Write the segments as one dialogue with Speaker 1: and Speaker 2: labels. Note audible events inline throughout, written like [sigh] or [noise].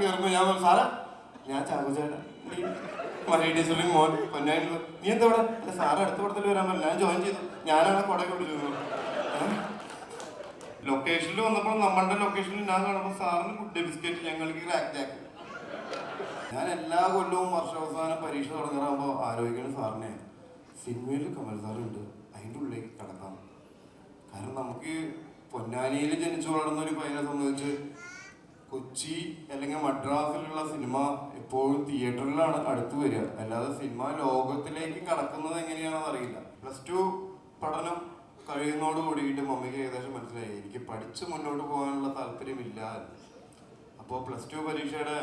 Speaker 1: കയറുമ്പോ ഞാൻ സാറേ ഞാൻ ചാകുചേട്ടാ മോൻ പൊന്നായിട്ടുള്ള നീ എന്താ അല്ല സാറ് അടുത്ത പടത്തിൽ വരാൻ പറഞ്ഞു. ഞാൻ ജോയിൻ ചെയ്തു. ഞാനാണ് കൊടയൊക്കെ വിളിച്ചിരുന്നത് ലൊക്കേഷനിൽ വന്നപ്പോൾ നമ്മളുടെ ലൊക്കേഷനിൽ ഞാൻ കാണുമ്പോൾ സാറിന് ഗുഡ് ബിസ്ക്കറ്റ് ഞങ്ങൾക്ക് ക്രാക്ക് ഞാൻ എല്ലാ കൊല്ലവും വർഷാവസാനം പരീക്ഷ തുടങ്ങാറാകുമ്പോൾ ആരോഗ്യമാണ് സാറിനെ സിനിമയിൽ കമൽ സാറുണ്ട് അതിന്റെ ഉള്ളിലേക്ക് കടക്കാം. കാരണം നമുക്ക് പൊന്നാനിയിൽ ജനിച്ചു വളർന്ന ഒരു പയ്യനെ സംബന്ധിച്ച് കൊച്ചി അല്ലെങ്കിൽ മദ്രാസിലുള്ള സിനിമ എപ്പോഴും തിയേറ്ററിലാണ് അടുത്ത് വരിക. അല്ലാതെ സിനിമ ലോകത്തിലേക്ക് കടക്കുന്നത് എങ്ങനെയാണെന്ന് അറിയില്ല. പ്ലസ് ടു പഠനം കഴിയുന്നതോട് കൂടിയിട്ട് മമ്മിക്ക് ഏകദേശം മനസ്സിലായി. എനിക്ക് പഠിച്ച് മുന്നോട്ട് പോകാനുള്ള താല്പര്യമില്ല അപ്പോൾ പ്ലസ് ടു പരീക്ഷയുടെ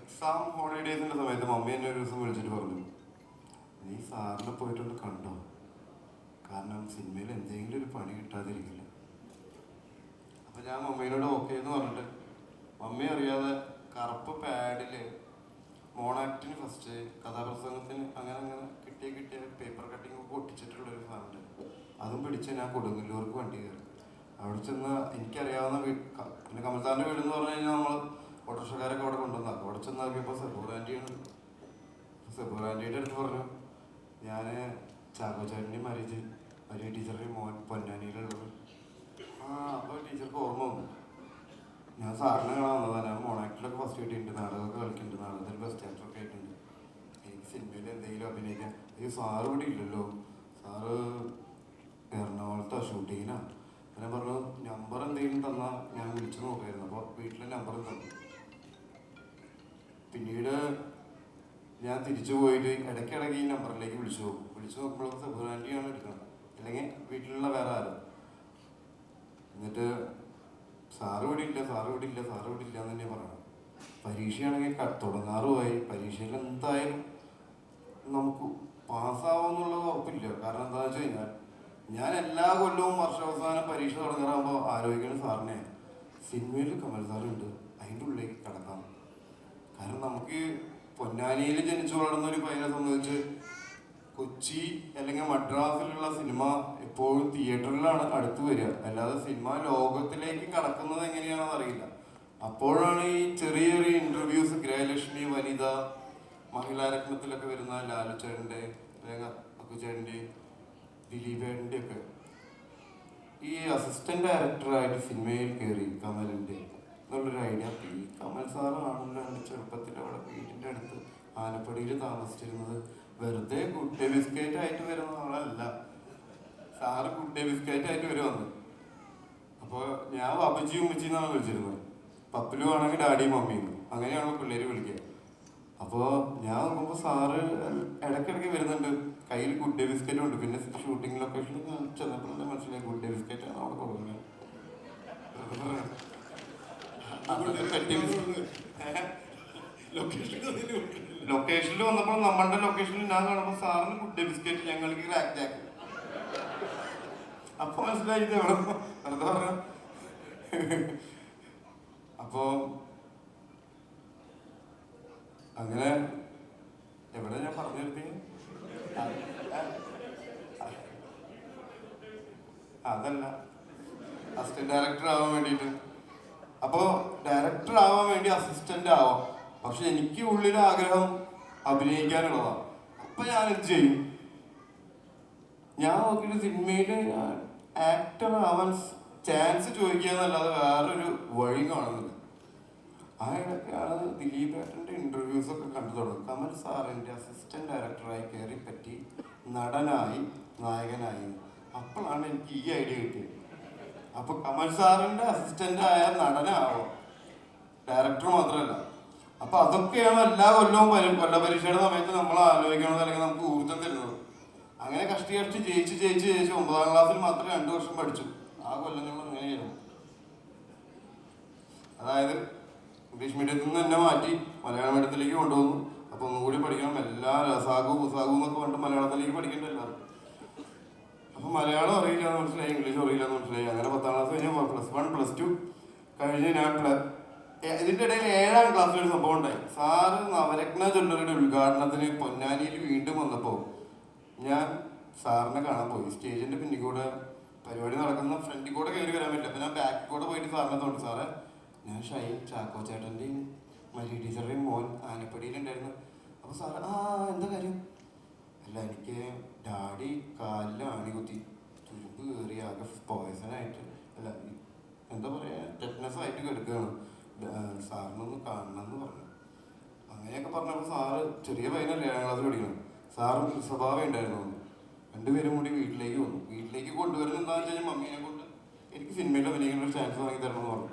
Speaker 1: എക്സാം ഹോളിഡേസിന്റെ സമയത്ത് മമ്മി എന്നെ ഒരു ദിവസം വിളിച്ചിട്ട് പറഞ്ഞു നീ സാറിനെ പോയിട്ടൊന്ന് കണ്ടോ? കാരണം സിനിമയിൽ എന്തെങ്കിലും ഒരു പണി കിട്ടാതിരിക്കില്ല. അപ്പൊ ഞാൻ മമ്മീനോട് ഓക്കെ എന്ന് പറഞ്ഞിട്ട് മമ്മി അറിയാതെ കറുപ്പ് പാഡിൽ മോണാക്ടിന് ഫസ്റ്റ് കഥാപ്രസംഗത്തിന് അങ്ങനെ അങ്ങനെ കിട്ടിയ കിട്ടിയ പേപ്പർ കട്ടിങ് ഒക്കെ ഒട്ടിച്ചിട്ടുള്ള ഒരു സാധനം അതും പിടിച്ച് ഞാൻ കൊടുങ്ങല്ലൂർക്ക് വണ്ടി കയറി. അവിടെ ചെന്ന് എനിക്കറിയാവുന്ന വീട് പിന്നെ കമൽസാറിന്റെ വീട് എന്ന് പറഞ്ഞു കഴിഞ്ഞാൽ നമ്മൾ ഓട്ടോറിക്ഷക്കാരൊക്കെ അവിടെ കൊണ്ടുവന്നാൽ അവിടെ ചെന്ന് നോക്കിയപ്പോൾ സെബൂറാന്റിയാണ് സെബൂറാന്റിയുടെ അടുത്ത് പറഞ്ഞു ഞാൻ ചാക്കോച്ചേട്ടന്റെയും മരീജ് മരിയ ടീച്ചറുടെയും മോൻ പൊന്നാനിയിലുള്ളത്. ആ അപ്പോൾ ഞാൻ സാറിനെ കാണാൻ വന്നതാണ് ഞാൻ മോണാക്ടിലൊക്കെ ഫസ്റ്റ് കിട്ടിയിട്ടുണ്ട്. നാടകമൊക്കെ കളിക്കുന്നുണ്ട്. നാടകത്തിൽ ബെസ്റ്റ് ഒക്കെ ആയിട്ടുണ്ട്. എനിക്ക് സിനിമയിൽ എന്തെങ്കിലും അഭിനയിക്കാം ഈ സാറ് ഇവിടെ ഇല്ലല്ലോ. സാറ് എറണാകുളത്തെ ഷൂട്ടിങ്ങിനാണ് ഞാൻ പറഞ്ഞു നമ്പർ എന്തെങ്കിലും തന്നാൽ ഞാൻ വിളിച്ചു നോക്കായിരുന്നു. അപ്പോൾ വീട്ടിലെ നമ്പർ തന്നു. പിന്നീട് ഞാൻ തിരിച്ചു പോയിട്ട് ഇടയ്ക്കിടയ്ക്ക് ഈ നമ്പറിലേക്ക് വിളിച്ചു പോകും. വിളിച്ചു നോക്കുമ്പോഴൊക്കെ സെബുറാന്റിയാണ് എടുക്കുന്നത്. അല്ലെങ്കിൽ വീട്ടിലുള്ള വേറെ ആരും. എന്നിട്ട് സാറ് ഇവിടെ ഇല്ല സാറ് ഇവിടെ ഇല്ല സാറ് ഇവിടെ ഇല്ല എന്ന് തന്നെ പറയണം പരീക്ഷയാണെങ്കിൽ തുടങ്ങാറുമായി. പരീക്ഷയിൽ എന്തായാലും നമുക്ക് പാസ്സാവുമെന്നുള്ളത് ഉറപ്പില്ല. കാരണം എന്താണെന്ന് വെച്ച് കഴിഞ്ഞാൽ ഞാൻ എല്ലാ കൊല്ലവും വർഷാവസാനം പരീക്ഷ തുടങ്ങാറാകുമ്പോൾ ആലോചിക്കുന്ന സാറിനെ സിനിമയിൽ കമൽ സാറുണ്ട് അതിന്റെ ഉള്ളിലേക്ക് കടക്കാം. കാരണം നമുക്ക് പൊന്നാനിയിൽ ജനിച്ചു വളർന്ന ഒരു പയ്യനെ സംബന്ധിച്ച് കൊച്ചി അല്ലെങ്കിൽ മദ്രാസിലുള്ള സിനിമ എപ്പോഴും തിയേറ്ററിലാണ് അടുത്ത് വരിക. അല്ലാതെ സിനിമ ലോകത്തിലേക്ക് കടക്കുന്നത് എങ്ങനെയാണെന്ന് അറിയില്ല. അപ്പോഴാണ് ഈ ചെറിയ ചെറിയ ഇന്റർവ്യൂസ് ഗൃഹലക്ഷ്മി വനിത മഹിളാരത്നത്തിലൊക്കെ വരുന്ന ലാലുചേട്ടന്റെ അല്ലെങ്കിൽ അക്കുചേട്ടന്റെ ദിലീപേട്ടന്റെ ഒക്കെ. ഈ അസിസ്റ്റന്റ് ഡയറക്ടറായിട്ട് സിനിമയിൽ കയറി കമലിന്റെ എന്നുള്ളൊരു ഐഡിയ ഈ കമൽ സാറാണല്ലോ എന്റെ ചെറുപ്പത്തിൽ അവിടെ വീടിന്റെ അടുത്ത് ആനപ്പടിയിൽ താമസിച്ചിരുന്നത്. വെറുതെ ഗുഡ് ബിസ്ക്കറ്റ് ആയിട്ട് വരുന്ന ആളല്ല സാറ് ഗുഡ് ബിസ്ക്കറ്റ് ആയിട്ട് വരുമെന്ന് അപ്പോൾ ഞാൻ വപ്പച്ചി ഉമ്മച്ചി എന്നാണ് വിളിച്ചിരുന്നത് പപ്പിലു ആണെങ്കിൽ ഡാഡിയും മമ്മിയും അങ്ങനെയാണ് പിള്ളേര് വിളിക്കുക അപ്പോൾ ഞാൻ നോക്കുമ്പോൾ സാറ് ഇടയ്ക്കിടയ്ക്ക് വരുന്നുണ്ട് കയ്യിൽ ഗുഡ് ബിസ്ക്കറ്റും ഉണ്ട് പിന്നെ ഷൂട്ടിംഗ് ലൊക്കേഷനിൽ ചെന്നപ്പോൾ മനസ്സിലായി ഗുഡ് ബിസ്ക്കറ്റ് ആണ് അവിടെ കൊടുക്കുന്നത് ലൊക്കേഷൻ ലൊക്കേഷനിൽ വന്നപ്പോൾ നമ്മളുടെ ലൊക്കേഷനിൽ ഞാൻ കാണുമ്പോൾ സാറിന് ഗുഡ് ബിസ്ക്കറ്റ് ഞങ്ങൾക്ക് ക്രാക്ക് ജാക്ക് അപ്പൊ മനസ്സിലായി ഇത് എവിടെ? വെറുതെ പറഞ്ഞ അപ്പോ അങ്ങനെ എവിടെ ഞാൻ പറഞ്ഞു നിർത്തി അതല്ല. അസിസ്റ്റന്റ് ഡയറക്ടർ ആവാൻ വേണ്ടിയിട്ട്. അപ്പോ ഡയറക്ടർ ആവാൻ വേണ്ടി അസിസ്റ്റന്റ് ആവാം. പക്ഷെ എനിക്ക് ഉള്ളിൽ ആഗ്രഹം അഭിനയിക്കാനുള്ളതാണ്. അപ്പൊ ഞാൻ എന്ത് ചെയ്യും? ഞാൻ നോക്കിയിട്ട് സിനിമയിൽ ആക്ടർ ആവാൻ ചാൻസ് ചോദിക്കുക എന്നല്ലാതെ വേറൊരു വഴി കാണുന്നില്ല. ആ ദിലീപ് ഏട്ടന്റെ ഇന്റർവ്യൂസ് ഒക്കെ കണ്ടു തുടങ്ങും. കമൽ സാറിന്റെ അസിസ്റ്റന്റ് ഡയറക്ടറായി കയറി പറ്റി നടനായി നായകനായി. അപ്പോഴാണ് എനിക്ക് ഈ ഐഡിയ കിട്ടിയത്. അപ്പോൾ കമൽ സാറിന്റെ അസിസ്റ്റന്റായ നടനാവും ഡയറക്ടർ മാത്രമല്ല. അപ്പൊ അതൊക്കെയാണ് എല്ലാ കൊല്ലവും വരും കൊല്ല പരീക്ഷയുടെ സമയത്ത് നമ്മൾ ആലോചിക്കണത് അല്ലെങ്കിൽ നമുക്ക് ഊർജം തരുന്നത്. അങ്ങനെ കഷ്ടി ജയിച്ച് ജയിച്ച് ജയിച്ച് ഒമ്പതാം ക്ലാസ്സിൽ മാത്രം രണ്ടു വർഷം പഠിച്ചു. ആ കൊല്ലങ്ങളിൽ അങ്ങനെയായിരുന്നു. അതായത് ഇംഗ്ലീഷ് മീഡിയത്തിൽ നിന്ന് തന്നെ മാറ്റി മലയാള മീഡിയത്തിലേക്ക് കൊണ്ടുവന്നു. അപ്പൊ ഒന്നുകൂടി പഠിക്കണം. എല്ലാ രസാഗു പുസാഗു എന്നൊക്കെ പറഞ്ഞിട്ട് മലയാളത്തിലേക്ക് പഠിക്കേണ്ട എല്ലാവരും. അപ്പൊ മലയാളം അറിയില്ല എന്ന് മനസ്സിലായി ഇംഗ്ലീഷ് അറിയില്ല എന്ന് മനസ്സിലായി. അങ്ങനെ പത്താം ക്ലാസ് കഴിഞ്ഞ് പ്ലസ് വൺ പ്ലസ് ടു കഴിഞ്ഞ് ഞാൻ ഇതിന്റെ ഇടയിൽ ഏഴാം ക്ലാസ്സിൽ ഒരു സംഭവം ഉണ്ടായി. സാറ് നവരത്ന ജ്വല്ലറിയുടെ ഉദ്ഘാടനത്തിന് പൊന്നാനിയിൽ വീണ്ടും വന്നപ്പോൾ ഞാൻ സാറിനെ കാണാൻ പോയി. സ്റ്റേജിന്റെ പിന്നിൽ കൂടെ പരിപാടി നടക്കുന്ന ഫ്രണ്ടിൽ കൂടെ കയറി വരാൻ പറ്റില്ല. അപ്പൊ ഞാൻ ബാക്കിൽ കൂടെ പോയിട്ട് സാറിനെ തോന്നി സാറേ ഞാൻ ഷൈൻ ചാക്കോ ചേട്ടന്റെയും മരി ടീച്ചറുടെയും മോൻ ആനപ്പടിയിലുണ്ടായിരുന്നു അപ്പോൾ സാറ് ആ എന്താ കാര്യം? അല്ല എനിക്ക് ഡാഡി കാലിൽ ആണി കുത്തി. തുരുമ്പ് കയറി ആകെ പോയസനായിട്ട് അല്ല എന്താ പറയുക ടെറ്റ്നസ് ആയിട്ട് കിടക്കുകയാണ്. സാറിനൊന്ന് കാണണം എന്ന് പറഞ്ഞു. അങ്ങനെയൊക്കെ പറഞ്ഞപ്പോൾ സാറ് ചെറിയ പയ്യനല്ലേ ഏഴാം ക്ലാസ് പഠിക്കണം സാറ് സ്വഭാവം ഉണ്ടായിരുന്നു. രണ്ടുപേരും കൂടി വീട്ടിലേക്ക് വന്നു. വീട്ടിലേക്ക് കൊണ്ടുവരുന്ന എന്താണെന്ന് വെച്ച് കഴിഞ്ഞാൽ മമ്മീനെ കൊണ്ട് എനിക്ക് സിനിമയിൽ അഭിനയിക്കുന്ന ഒരു ചാൻസ് വാങ്ങി തരണം എന്ന് പറഞ്ഞു.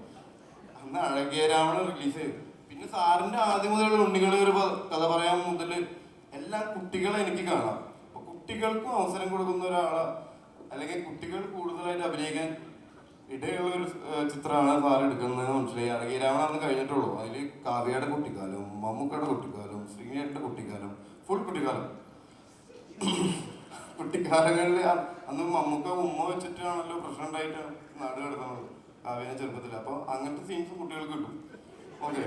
Speaker 1: അന്ന് അഴകിയ രാവണ റിലീസ് ചെയ്തു. പിന്നെ സാറിന്റെ ആദ്യം മുതലുള്ള ഉണ്ണികളെ ഒരു കഥ പറയാൻ മുതൽ എല്ലാ കുട്ടികളെ എനിക്ക് കാണാം. അപ്പോൾ കുട്ടികൾക്കും അവസരം കൊടുക്കുന്ന ഒരാളെ. അല്ലെങ്കിൽ കുട്ടികൾ കൂടുതലായിട്ട് അഭിനയിക്കാൻ ഇടയുള്ള ഒരു ചിത്രമാണ് സാർ എടുക്കുന്നത് മനസ്സിലായി? രാവണ അന്ന് കഴിഞ്ഞിട്ടുള്ളൂ. അതിൽ കാവ്യയുടെ കുട്ടിക്കാലം മമ്മൂക്കയുടെ കുട്ടിക്കാലം ശ്രീനിയുടെ കുട്ടിക്കാലം ഫുൾ കുട്ടിക്കാലം. കുട്ടിക്കാലങ്ങളിൽ അന്ന് മമ്മൂക്ക ഉമ്മ വെച്ചിട്ടാണല്ലോ പ്രശ്നം ഉണ്ടായിട്ട് നാട് കിടക്കുന്നത് കാവ്യനെ ചെറുപ്പത്തിൽ അപ്പൊ അങ്ങനത്തെ സീൻസ് കുട്ടികൾക്ക് കിട്ടും. ഓക്കെ.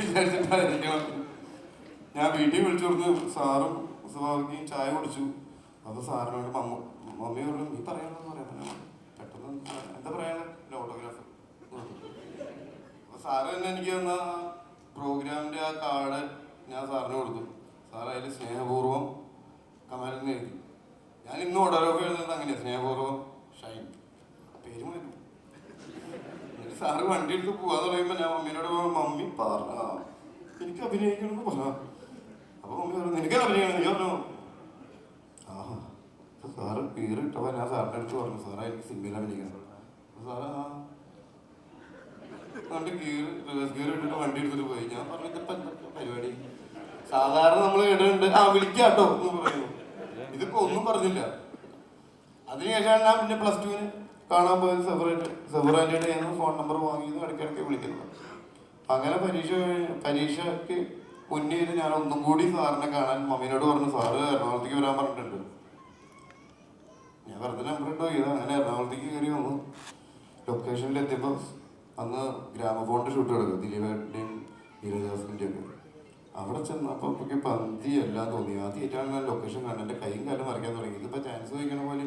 Speaker 1: വിചാരിച്ചിട്ടായിരിക്കണം ഞാൻ വീട്ടിൽ വിളിച്ചു കൊടുത്ത് സാറും സ്വഭാവിക്കും ചായ കുടിച്ചു. അപ്പൊ സാറിനോട് മമ്മ മമ്മി പറഞ്ഞു നീ പറയണമെന്ന് പറയാം പെട്ടെന്ന് എന്താ പറയാനുള്ള ഓട്ടോഗ്രാഫ് അപ്പൊ സാറ് തന്നെ എനിക്ക് തന്ന പ്രോഗ്രാമിന്റെ ആ കാർഡ് ഞാൻ സാറിന് കൊടുത്തു. സാർ അതിൽ സ്നേഹപൂർവം കമാലിന് എഴുതി. ഞാൻ ഇന്ന് ഓർഡറോഫ് എഴുതുന്നത് അങ്ങനെയാ. സ്നേഹപൂർവം ഷൈൻ. പേര് മാറ്റും. സാറ് വണ്ടി എടുത്ത് പോവാന്ന് പറയുമ്പോ ഞാൻ മമ്മീനോട് മമ്മി പറ എനിക്ക് അഭിനയിക്കണമെന്ന് പറഞ്ഞു. അപ്പൊ മമ്മി പറഞ്ഞു നിനക്ക് അഭിനയിക്കണം. നീ പറഞ്ഞു സാറ് കീറിട്ടപ്പോ ഞാൻ സാറിന്റെ അടുത്ത് പറഞ്ഞു. സാറേ എനിക്ക് സിനിമയിൽ അഭിനയിക്കണം സാറാ ആ. വണ്ടി ഗിയർ റിവേഴ്സ് ഗിയർ ഇട്ടിട്ട് വണ്ടി എടുത്തിട്ട് പോയി. ഞാൻ പറഞ്ഞു പരിപാടി? സാധാരണ നമ്മൾ ഇടുന്നുണ്ട് ആ വിളിക്കാട്ടോ എന്ന് പറയുന്നു. ഇതിപ്പോ ഒന്നും പറഞ്ഞില്ല. അതിനുശേഷമാണ് ഞാൻ പിന്നെ പ്ലസ് ടുവിന് കാണാൻ പോയത് സെഫറേറ്റ് സെപ്പറേറ്റ് ഞാൻ ഫോൺ നമ്പർ വാങ്ങിയത് ഇടയ്ക്കിടയ്ക്ക് വിളിക്കുന്നത് അങ്ങനെ പരീക്ഷ പരീക്ഷയ്ക്ക് മുന്നേ ഞാൻ ഒന്നും കൂടി സാറിനെ കാണാൻ മമ്മീനോട് പറഞ്ഞു സാറ് എറണാകുളത്തേക്ക് വരാൻ പറഞ്ഞിട്ടുണ്ട്. ഞാൻ വെറുതെ നമ്പർ ഇട്ടോ ഇത് അങ്ങനെ എറണാകുളത്തേക്ക് കയറി വന്നു. ലൊക്കേഷനിൽ എത്തിയപ്പോൾ അന്ന് ഗ്രാമഫോണിന്റെ ഷൂട്ട് കിടക്കും ദിലീപേട്ടന്റെയും നീരജാസിന്റെയും ഒക്കെ അവിടെ ചെന്നപ്പോൾ എനിക്ക് പന്തി എല്ലാം തോന്നി. ആദ്യമായിട്ടാണ് ഞാൻ ലൊക്കേഷൻ കാണുന്നത് എന്റെ കൈയും കാലം മറിക്കാൻ തുടങ്ങി. ഇതിപ്പോൾ ചാൻസ് ചോദിക്കണ പോലെ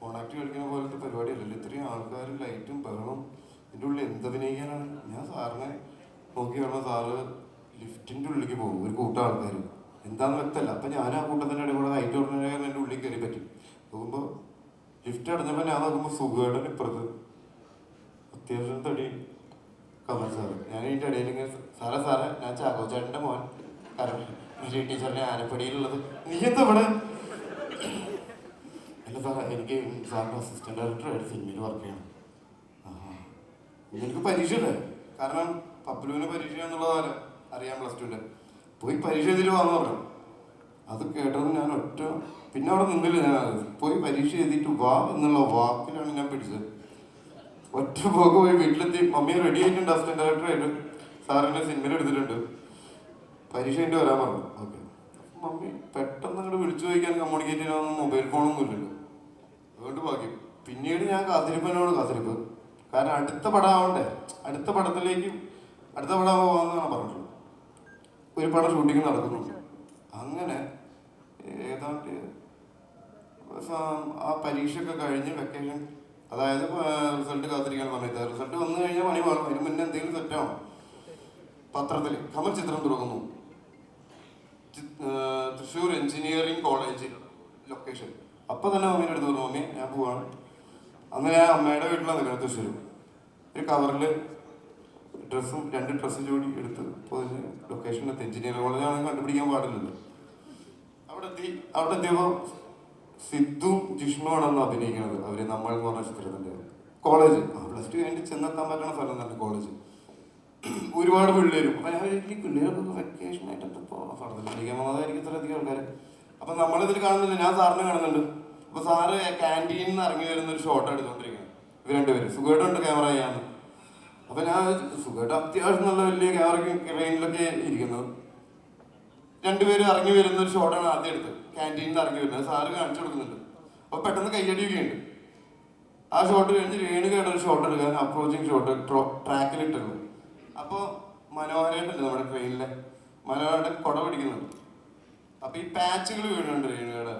Speaker 1: കോണാക്ട് കളിക്കണ പോലത്തെ പരിപാടിയല്ലല്ലോ ഇത്രയും ആൾക്കാരും ലൈറ്റും ബഹളവും ഇതിന്റെ ഉള്ളിൽ എന്തഭിനയിക്കാനാണ് ഞാൻ സാറിനെ നോക്കി വേണം സാറ് ലിഫ്റ്റിന്റെ ഉള്ളിലേക്ക് പോകും. ഒരു കൂട്ടം ആൾക്കാർ എന്താണെന്ന് വ്യക്തമല്ല അപ്പം ഞാൻ ആ കൂട്ടത്തിന്റെ ഇടയിൽ കൂടെ ഹൈറ്റ് ഓർഡിനറി എന്റെ ഉള്ളിൽ കയറി പറ്റും. നോക്കുമ്പോൾ ലിഫ്റ്റ് അടഞ്ഞപ്പോൾ ഞാൻ നോക്കുമ്പോൾ സുഖമായിട്ട് ഇപ്പുറത്ത് അത്യാവശ്യം തടി കമൽ സാറ് ഞാൻ ഇതിന്റെ ഇടയിൽ ഇങ്ങനെ സാറേ സാറേ ഞാൻ ചാക്കോ ചേട്ടന്റെ മോൻ. കരം ടീച്ചറിന്റെ ആനപ്പടിയിലുള്ളത്. നീ എന്താ ഇവിടെ? അല്ല സാറേ എനിക്ക് സാറിന്റെ അസിസ്റ്റന്റ് ഡയറക്ടറായിട്ട് സിനിമയിൽ വർക്ക് ചെയ്യണം. എനിക്ക് പരീക്ഷ ഇല്ല കാരണം പപ്പലുവിന് പരീക്ഷ എന്നുള്ളതാണ് അറിയാം പ്ലസ് ടുവിന്റെ പോയി പരീക്ഷ എഴുതിയിട്ട് വന്നു പറഞ്ഞു. അത് കേട്ടത് ഞാൻ ഒറ്റ പിന്നെ അവിടെ നിന്നില്ല ഞാൻ. പോയി പരീക്ഷ എഴുതിയിട്ട് വാ എന്നുള്ള വാക്കിലാണ് ഞാൻ പിടിച്ചത്. ഒറ്റ പോക്ക് പോയി വീട്ടിലെത്തി. മമ്മി റെഡി ആയിട്ടുണ്ട്. അസിസ്റ്റന്റ് ഡയറക്ടറായിട്ട് സാറിന്റെ സിനിമയിൽ എടുത്തിട്ടുണ്ട്. പരീക്ഷ എന്റെ വരാൻ പറഞ്ഞു. ഓക്കെ. മമ്മി പെട്ടെന്ന് അങ്ങോട്ട് വിളിച്ചു ചോദിക്കാൻ കമ്മ്യൂണിക്കേറ്റ് ചെയ്യാനൊന്നും മൊബൈൽ ഫോണൊന്നും ഇല്ലല്ലോ. അതുകൊണ്ട് ബാക്കി. പിന്നീട് ഞാൻ കാത്തിരിപ്പനോട് കാത്തിരിപ്പ്. കാരണം അടുത്ത പടം ആവണ്ടേ? അടുത്ത പടത്തിലേക്ക് അടുത്ത പടം പോകാമെന്നാണ് പറഞ്ഞിട്ടുള്ളത്. ഒരു പടം ഷൂട്ടിങ് നടക്കുന്നുണ്ട് അങ്ങനെ ഏതാണ്ട് ആ പരീക്ഷയൊക്കെ കഴിഞ്ഞ് വെക്കേഷൻ അതായത് റിസൾട്ട് കാത്തിരിക്കുന്ന സമയത്ത് റിസൾട്ട് വന്നു കഴിഞ്ഞാൽ പണി മാറും. അതിന് മുന്നേ എന്തെങ്കിലും സെറ്റാവും പത്രത്തിൽ കമൽ ചിത്രം തുടങ്ങുന്നു തൃശ്ശൂർ എഞ്ചിനീയറിംഗ് കോളേജ് ലൊക്കേഷൻ അപ്പൊ തന്നെ മമ്മീന്റെ അടുത്ത് പറഞ്ഞു മമ്മി ഞാൻ പോവാണ്. അന്ന് ഞാൻ അമ്മയുടെ വീട്ടിലാണ് നിൽക്കുന്നത് തൃശ്ശൂർ ഒരു കവറിൽ ഡ്രസ്സും രണ്ട് ഡ്രസ്സും ജോഡി എടുത്ത് പൊതിഞ്ഞ് ലൊക്കേഷനിലെത്തി എഞ്ചിനീയറിംഗ് കോളേജാണെങ്കിൽ കണ്ടുപിടിക്കാൻ പാടില്ലല്ലോ. അവിടെ എത്തി അവിടെ എത്തിയപ്പോൾ സിദ്ധു ജിഷ്ണുവാണെന്ന് അഭിനയിക്കുന്നത് അവർ നമ്മൾ എന്ന് പറഞ്ഞ ചിത്രത്തിന്റെ കോളേജ്. പ്ലസ് ടു കഴിഞ്ഞ് ചെന്നെത്താൻ പറ്റുന്ന സ്ഥലം തന്നെ കോളേജ്. ഒരുപാട് പിള്ളേരും. അപ്പൊ ഞാൻ ഈ പിള്ളേരൊക്കെ വെക്കേഷൻ ആയിട്ട് പഠനത്തിൽ പഠിക്കാൻ ഇത്ര അധികം ആൾക്കാർ അപ്പൊ നമ്മളിതിൽ കാണുന്നില്ല. ഞാൻ സാറിനെ കാണുന്നുണ്ട്. അപ്പൊ സാറ് ക്യാന്റീനിൽ നിന്ന് ഇറങ്ങി വരുന്ന ഒരു ഷോട്ട് എടുത്തോണ്ടിരിക്കുന്നത് ഇവർ രണ്ടുപേരും. സുഖമായിട്ടുണ്ട് ക്യാമറ ചെയ്യാന്ന് അപ്പൊ ഞാൻ സുഖമായിട്ട് അത്യാവശ്യം നല്ല വലിയ ക്യാമറയ്ക്ക് റേഞ്ചിലൊക്കെ ഇരിക്കുന്നത് രണ്ടുപേരും ഇറങ്ങി വരുന്ന ഒരു ഷോട്ടാണ് ആദ്യം എടുത്തത്. ക്യാന്റീനിൽ നിന്ന് ഇറങ്ങി വരുന്നത്. സാറ് കാണിച്ചു കൊടുക്കുന്നുണ്ട്. അപ്പോൾ പെട്ടെന്ന് കയ്യടിയുകയുണ്ട് ആ ഷോട്ട് കഴിഞ്ഞ് രേണുകയുടെ ഒരു ഷോട്ട് എടുക്കാൻ അപ്രോച്ചിങ് ഷോട്ട് ട്രാക്കിൽ ട്രാക്കിലിട്ടുള്ളൂ അപ്പോൾ മനോഹരമായിട്ടല്ലേ നമ്മുടെ ട്രെയിനിലെ മനോഹരമായിട്ട് കുട പിടിക്കുന്നുണ്ട്. അപ്പോൾ ഈ പാച്ചുകൾ വീഴുന്നുണ്ട് രേണുകയുടെ.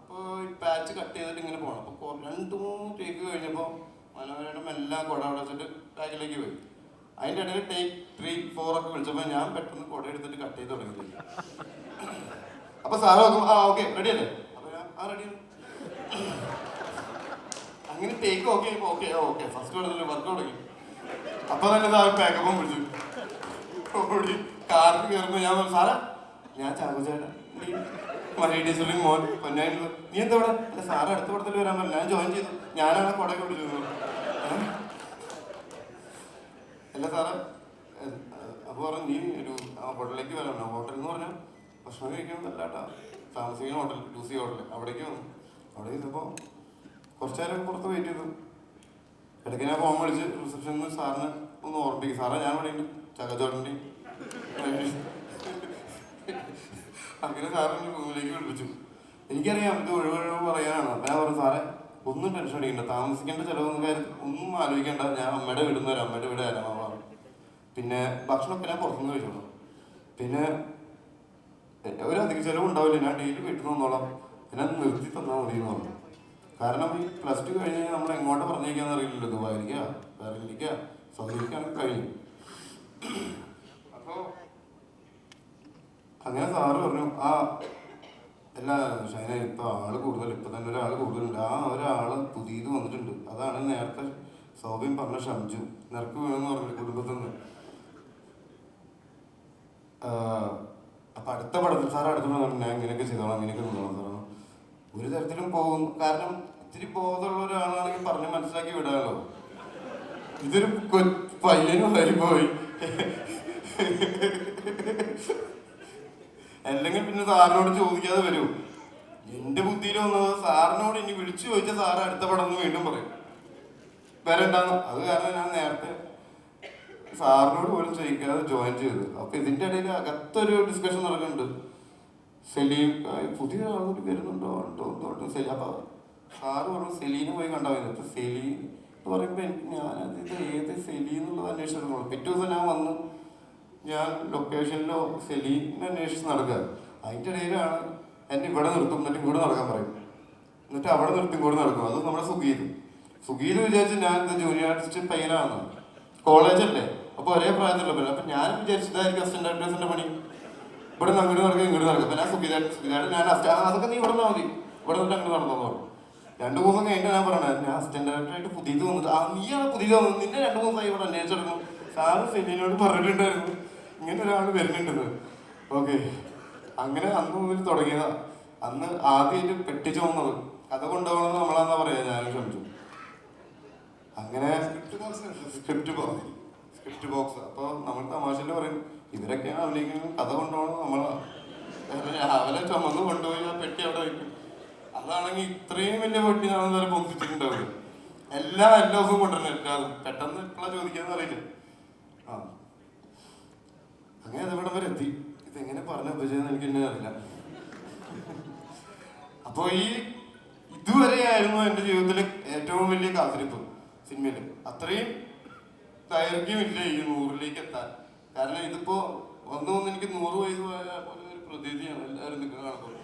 Speaker 1: അപ്പോൾ ഈ പാച്ച് കട്ട് ചെയ്തിട്ട് ഇങ്ങനെ പോകണം അപ്പോൾ രണ്ട് മൂന്ന് ടേക്ക് കഴിഞ്ഞപ്പോൾ മനോഹരയുടെ എല്ലാം കുട അടച്ചിട്ട് ബാക്കിലേക്ക് പോയി. അതിന്റെ ഇടയിൽ ടേക്ക് ത്രീ ഫോർ ഒക്കെ വിളിച്ചപ്പോൾ ഞാൻ പെട്ടെന്ന് കുട എടുത്തിട്ട് കട്ട് ചെയ്ത് തുടങ്ങി അപ്പൊ സാറ് നോക്കും ആ ഓക്കെ റെഡി അല്ലേ? അപ്പൊ ഞാൻ ആ റെഡി അങ്ങനെ take okay okay okay first തുടങ്ങി വർക്ക് തുടങ്ങി. അപ്പൊ തന്നെ സാറ് പാക്കപ്പം വിളിച്ചു ഓടി കാറിൽ കയറുമ്പോൾ ഞാൻ സാറേ ഞാൻ ചാകുചേട്ടാ മോൻ പൊന്നായിട്ടുള്ള നീ എന്താ ഇവിടെ? സാറ് അടുത്ത പടത്തിൽ വരാൻ പറഞ്ഞു. ഞാൻ ജോയിൻ ചെയ്തു. ഞാനാണ് കുടയൊക്കെ ഏ? അല്ല സാറേ അപ്പോൾ പറഞ്ഞു നീ ഒരു ഹോട്ടലിലേക്ക് വരണം. ഹോട്ടൽ എന്ന് പറഞ്ഞാൽ ഭക്ഷണം കഴിക്കണമെന്നല്ല കേട്ടോ. താമസിക്കുന്ന ഹോട്ടൽ ലൂസി ഹോട്ടൽ അവിടേക്ക് വന്നു. അവിടെ ഇരുന്നപ്പോൾ കുറച്ച് നേരം പുറത്ത് വെയിറ്റ് ചെയ്തു. ഇടയ്ക്ക് ഞാൻ ഫോൺ വിളിച്ച് റിസപ്ഷനിൽ നിന്ന് സാറിന് ഒന്ന് ഓർമ്മിപ്പിക്കും. സാറേ ഞാൻ ഇവിടെ ഉണ്ട്. ചകച്ചോട്ടന്റെ [laughs] അങ്ങനെ സാറിന് റൂമിലേക്ക് വിളിപ്പിച്ചു. എനിക്കറിയാം ഇത് ഒഴിവൊഴിവ് പറയാനാണ്. അപ്പം ഞാൻ പറഞ്ഞു സാറേ ഒന്നും ടെൻഷൻ അടിക്കണ്ട. താമസിക്കേണ്ട ചിലവൊന്നും കാര്യം ഒന്നും ആലോചിക്കേണ്ട. ഞാൻ അമ്മയുടെ വീട് വരാം. അമ്മയുടെ വീട് വരാമാവാം പിന്നെ ഭക്ഷണമൊക്കെ ഞാൻ പുറത്തുനിന്ന് കഴിച്ചോളാം. പിന്നെ ഒരു അധികം ചിലവ് ഉണ്ടാവില്ല ഞാൻ ഡെയിലി വീട്ടിൽ നിന്നോളാം. എന്നെ നിർത്തി തന്നാൽ മതി എന്ന് പറഞ്ഞു. കാരണം ഈ പ്ലസ് ടു കഴിഞ്ഞ് കഴിഞ്ഞാൽ നമ്മൾ എങ്ങോട്ട് പറഞ്ഞേക്കാന്ന് അറിയില്ലല്ലോ. ദുബായിലേക്കാ വേറെയിലേക്കാ സൗദിയിലേക്കാണ് കഴിഞ്ഞു. അപ്പോൾ അങ്ങനെ സാറ് പറഞ്ഞു ആ അല്ല ഷൈന ഇപ്പൊ ആൾ കൂടുതൽ ഇപ്പൊ തന്നെ ഒരാൾ കൂടുതലുണ്ട്. ആ ഒരാൾ പുതിയത് വന്നിട്ടുണ്ട്. അതാണ് നേരത്തെ സൗബിൻ പറഞ്ഞ ഷംജു. നിനക്ക് വേണമെന്ന് പറഞ്ഞു കുടുംബത്തിൽ നിന്ന് അപ്പൊ അടുത്ത പടത്തിൽ സാർ അടുത്ത പടം ഞാൻ ഇങ്ങനെയൊക്കെ ചെയ്തോളാം ഇങ്ങനെയൊക്കെ നിന്നോളാം സാർ ഒരു തരത്തിലും പോകും കാരണം ഇത്തിരി ബോധമുള്ള ഒരാളാണെങ്കിൽ പറഞ്ഞ് മനസ്സിലാക്കി വിടാമല്ലോ ഇതൊരു പയ്യനും വരി പോയി. അല്ലെങ്കിൽ പിന്നെ സാറിനോട് ചോദിക്കാതെ വരൂ. എന്റെ ബുദ്ധിയിൽ വന്നത് സാറിനോട് ഇനി വിളിച്ചു ചോദിച്ചാൽ സാറ് അടുത്ത പടം വീണ്ടും പറയും. വരണ്ടാന്ന് അത് കാരണം ഞാൻ നേരത്തെ സാറിനോട് പോലും ചോദിക്കാതെ ജോയിൻ ചെയ്തു. അപ്പൊ ഇതിന്റെ ഇടയിൽ അകത്തൊരു ഡിസ്കഷൻ നടക്കുന്നുണ്ട്. സെലീം പുതിയ ആളുകൂടി വരുന്നുണ്ടോ? ഉണ്ടോ? ഉണ്ടോ സെലീം അപ്പൊ സാറ് പറഞ്ഞു സെലീനെ പോയി കണ്ടാൽ മതി. അപ്പൊ സെലീൻ എന്ന് പറയുമ്പോ ഞാനത് ഇത് ഏത് സെലീ എന്നുള്ളത് അന്വേഷിച്ചിരുന്നുള്ളൂ പിറ്റേ ദിവസം ഞാൻ വന്ന് ഞാൻ ലൊക്കേഷനിലോ സെലീനെ അന്വേഷിച്ച് നടക്കുക. അതിന്റെ ഇടയിലാണ് എന്നെ ഇവിടെ നിർത്തും എന്നിട്ട് ഇവിടെ നടക്കാൻ പറയും. എന്നിട്ട് അവിടെ നിർത്തി ഇങ്ങോട്ട് നടക്കും. അത് നമ്മുടെ സുഗീത്. സുഗീത് വിചാരിച്ച് ഞാൻ ജൂനിയർ ആർട്ടിസ്റ്റ് പയ്യനാണ്. കോളേജ് അപ്പൊ ഒരേ പ്രായത്തിലുള്ള പേര് അപ്പൊ ഞാൻ വിചാരിച്ചതായിരിക്കും അസിസ്റ്റന്റ് ഡയറക്ടേഴ്സിന്റെ പണി. ഇവിടെ നിന്ന് അങ്ങോട്ട് നടക്കുക ഇങ്ങോട്ട് നടക്കും. പിന്നെ സുഖിതായിട്ട് സുഗീതായിട്ട് ഞാൻ അതൊക്കെ നീ ഇവിടെ നിന്നാൽ മതി. ഇവിടെ നിന്നിട്ട് അങ്ങോട്ട് നടന്നു പറഞ്ഞു. രണ്ടു മൂന്ന് കഴിഞ്ഞാൽ ഞാൻ പറഞ്ഞത് ഞാൻ അസിസ്റ്റന്റ് ഡയറക്ടറായിട്ട് പുതിയത് വന്നത്. ആ നീയാണ് പുതിയത് വന്നത്. നിന്നെ രണ്ടു മൂന്ന് ദിവസമായി ഇവിടെ അന്വേഷിച്ചെടുക്കും സാറ് സെലീനോട് പറഞ്ഞിട്ടുണ്ടായിരുന്നു. ഇങ്ങനെ ഒരാൾ വരുന്നുണ്ടെന്ന്. ഓക്കെ. അങ്ങനെ അന്ന് മുതൽ തുടങ്ങിയതാ. അന്ന് ആദ്യമായിട്ട് പെട്ടിച്ചു വന്നത്. കഥ കൊണ്ടുപോകണമെന്ന് നമ്മളാന്നാ പറയാ? ഞാനും ശ്രമിച്ചു അങ്ങനെ സ്ക്രിപ്റ്റ് ബോക്സ് സ്ക്രിപ്റ്റ് ബോക്സ്. അപ്പോൾ നമ്മൾ തമാശയിൽ പറയും ഇവരൊക്കെയാണ് അഭിനയിക്കുന്നത് കഥ കൊണ്ടുപോകണം നമ്മൾ രാവിലെ ചുമന്ന് കൊണ്ടുപോയി ആ പെട്ടി അവിടെ വയ്ക്കും അതാണെങ്കിൽ ഇത്രയും വലിയ പെട്ടി നമ്മൾ വരെ പൊന്തിച്ചിട്ടുണ്ടാവില്ല. എല്ലാ എല്ലാ ദിവസവും കൊണ്ടുവരണം എല്ലാതും പെട്ടെന്ന് ഇപ്പോഴാണ് ചോദിക്കാന്ന് അറിയില്ല. ആ. അങ്ങനെ അതിവിടെ വരെ എത്തി. ഇതെങ്ങനെ പറഞ്ഞ ഉപജയെന്ന് എനിക്ക് തന്നെ അറിയില്ല. അപ്പോ ഈ ഇതുവരെയായിരുന്നു എന്റെ ജീവിതത്തിലെ ഏറ്റവും വലിയ കാത്തിരിപ്പ് സിനിമയിൽ അത്രയും ദൈർഘ്യമില്ല ഈ നൂറിലേക്ക് എത്താൻ കാരണം ഇതിപ്പോ വന്നു വന്ന് എനിക്ക് നൂറ് വയസ്സ് പോയ പോലെ ഒരു പ്രതീതിയാണ്. എല്ലാവരും നിൽക്കുന്ന കാണുമ്പോൾ.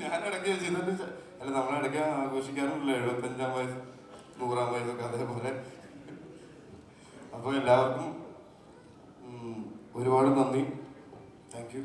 Speaker 1: ഞാൻ ഇടയ്ക്ക് ചെയ്തിട്ട് അല്ല നമ്മളിടയ്ക്ക് ആഘോഷിക്കാറുണ്ടല്ലോ എഴുപത്തഞ്ചാം വയസ്സ് നൂറാം വയസ്സൊക്കെ അതേപോലെ. അപ്പോൾ എല്ലാവർക്കും ഒരുപാട് നന്ദി. Thank you